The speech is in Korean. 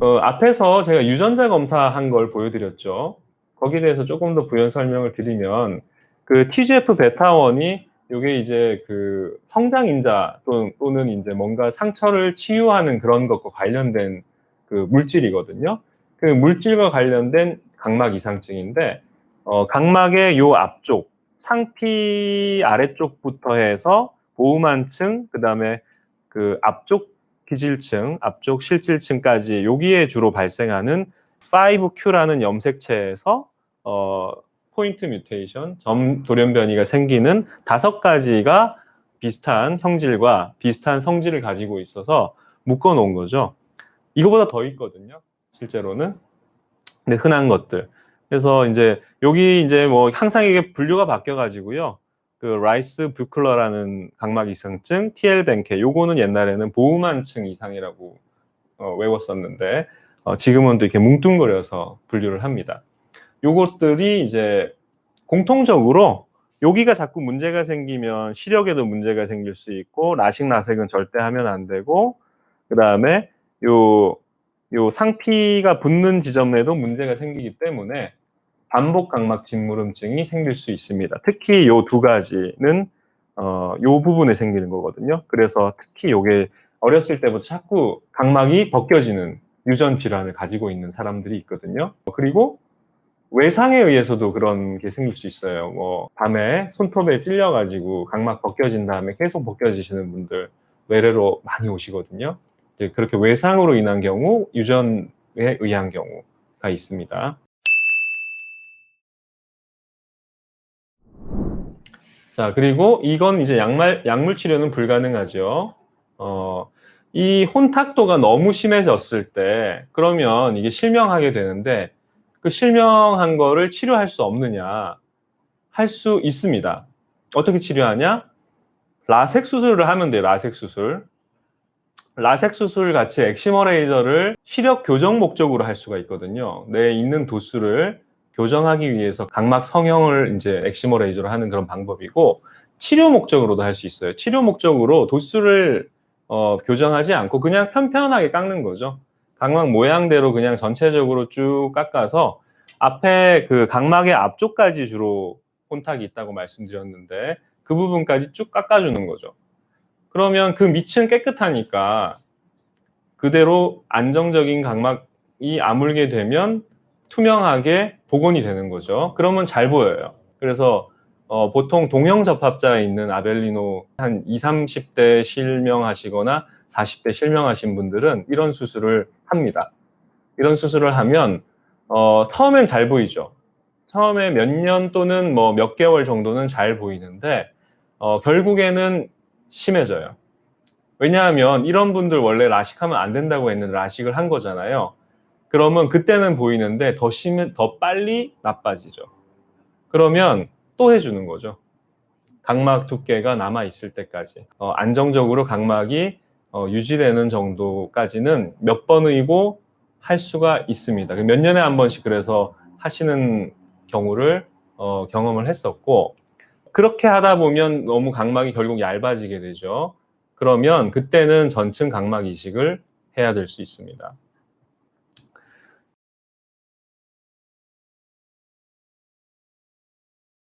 어, 앞에서 제가 유전자 검사한 걸 보여드렸죠. 거기에 대해서 조금 더 부연 설명을 드리면 그 TGF 베타1이 이게 이제 그 성장인자 또는, 또는 이제 뭔가 상처를 치유하는 그런 것과 관련된 그 물질이거든요. 그 물질과 관련된 각막 이상증인데 어, 각막의 요 앞쪽 상피 아래쪽부터 해서 보호만층 그다음에 그 앞쪽 기질층, 앞쪽 실질층까지 여기에 주로 발생하는 5Q라는 염색체에서 어, 포인트 뮤테이션, 점 돌연 변이가 생기는 다섯 가지가 비슷한 형질과 비슷한 성질을 가지고 있어서 묶어 놓은 거죠. 이거보다 더 있거든요. 실제로는. 근데 흔한 것들. 그래서 이제 여기 이제 뭐 항상 이게 분류가 바뀌어 가지고요. 그 라이스 뷰클러라는 각막 이상증, TL 뱅케 요거는 옛날에는 보우만층 이상이라고 어, 외웠었는데 어, 지금은 또 이렇게 뭉뚱그려서 분류를 합니다. 요것들이 이제 공통적으로 여기가 자꾸 문제가 생기면 시력에도 문제가 생길 수 있고 라식 라섹은 절대 하면 안 되고 그 다음에 요, 요 상피가 붙는 지점에도 문제가 생기기 때문에 반복 각막 진무름증이 생길 수 있습니다. 특히 요두 가지는 어, 요 부분에 생기는 거거든요. 그래서 특히 요게 어렸을 때부터 자꾸 각막이 벗겨지는 유전 질환을 가지고 있는 사람들이 있거든요. 그리고 외상에 의해서도 그런 게 생길 수 있어요. 뭐 밤에 손톱에 찔려가지고 각막 벗겨진 다음에 계속 벗겨지시는 분들 외래로 많이 오시거든요. 그렇게 외상으로 인한 경우 유전에 의한 경우가 있습니다. 자, 그리고 이건 이제 약물, 약물 치료는 불가능하죠. 어, 이 혼탁도가 너무 심해졌을 때, 그러면 이게 실명하게 되는데, 그 실명한 거를 치료할 수 없느냐? 할 수 있습니다. 어떻게 치료하냐? 라섹 수술을 하면 돼요, 라섹 수술. 라섹 수술 같이 엑시머 레이저를 시력 교정 목적으로 할 수가 있거든요. 내 있는 도수를 교정하기 위해서 각막 성형을 이제 엑시머 레이저로 하는 그런 방법이고 치료 목적으로도 할 수 있어요. 치료 목적으로 도수를 어, 교정하지 않고 그냥 편편하게 깎는 거죠. 각막 모양대로 그냥 전체적으로 쭉 깎아서 앞에 그 각막의 앞쪽까지 주로 혼탁이 있다고 말씀드렸는데 그 부분까지 쭉 깎아주는 거죠. 그러면 그 밑은 깨끗하니까 그대로 안정적인 각막이 아물게 되면 투명하게 복원이 되는 거죠. 그러면 잘 보여요. 그래서 어, 보통 동형 접합자에 있는 아벨리노 한 20, 30대 실명하시거나 40대 실명하신 분들은 이런 수술을 합니다. 이런 수술을 하면 어, 처음엔 잘 보이죠. 처음에 몇 년 또는 뭐 몇 개월 정도는 잘 보이는데 어, 결국에는 심해져요. 왜냐하면 이런 분들 원래 라식하면 안 된다고 했는데 라식을 한 거잖아요. 그러면 그때는 보이는데 더 심해, 더 빨리 나빠지죠. 그러면 또 해주는 거죠. 각막 두께가 남아 있을 때까지 어, 안정적으로 각막이 어, 유지되는 정도까지는 몇 번이고 할 수가 있습니다. 몇 년에 한 번씩 그래서 하시는 경우를 어, 경험을 했었고 그렇게 하다 보면 너무 각막이 결국 얇아지게 되죠. 그러면 그때는 전층 각막 이식을 해야 될 수 있습니다.